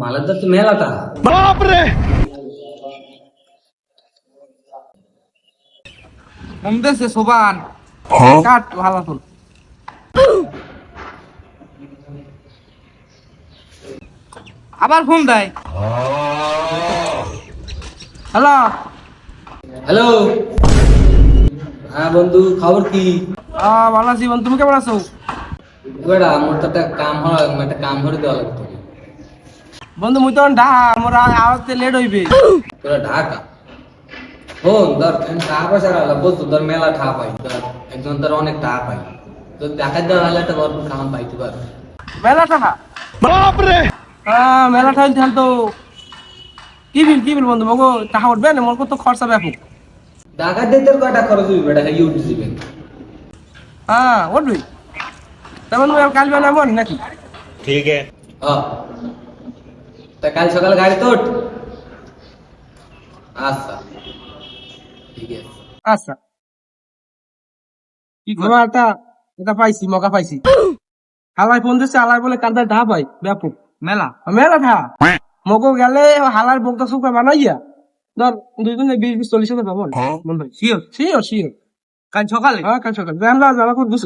মালের তো মেলাটা কমতেছে সোবান? কাট ভালো ফুল আবার ফোন দেয়। হ্যালো? হ্যালো? হ্যাঁ বন্ধু খবর কি? ভালো আছি বন্ধু তুমি কেমন আছো? বেড়া আমার তো একটা কাম হয় একটা কাম করে দেওয়া লাগতো বন্ধু মুই তখন ঢাকা মোর আসতে লেট হইবে। তোরা ঢাকা? হন ধর টাকা পয়সা রাখলা বলতো তোর মেলা টাকা পাই। ধর একজন তোর অনেক টাকা পাই। তোর টাকা দেওয়া হলে একটা বড় পাইতে পারবে মেলা টাকা বাপরে! হ্যাঁ মেলা টাকা তো কি বিল কি বিল বন্ধু? মগো টাকা উঠবে না? মোর কত খরচা ব্যাপক। টাকা দিয়ে তোর কয়টা খরচ হইবে? এটা খাই উঠে হ্যাঁ উঠবি। তখন কাল বেলা বল নাকি? ঠিক আছে। হ্যাঁ তা কাল সকালে গাড়ি তোট? আচ্ছা। ঠিক আছে। আচ্ছা। কি ঘোরা? একটা এটা পাইছি মকা পাইছি। হালাই ফোন দিচ্ছে হালাই বলে কান্দা ধা পাই ব্যাপক। মেলা? মেলা ধা মগো গেলে হালার বকটা সুকা বানাইয়া ধর দুই দিনে বিশ বিশ চল্লিশ হাজার পাবো। মন ভাই শিওর শিওর শিওর কাল সকালে? হ্যাঁ কাল সকালে। জানলা জানা করে বুঝছ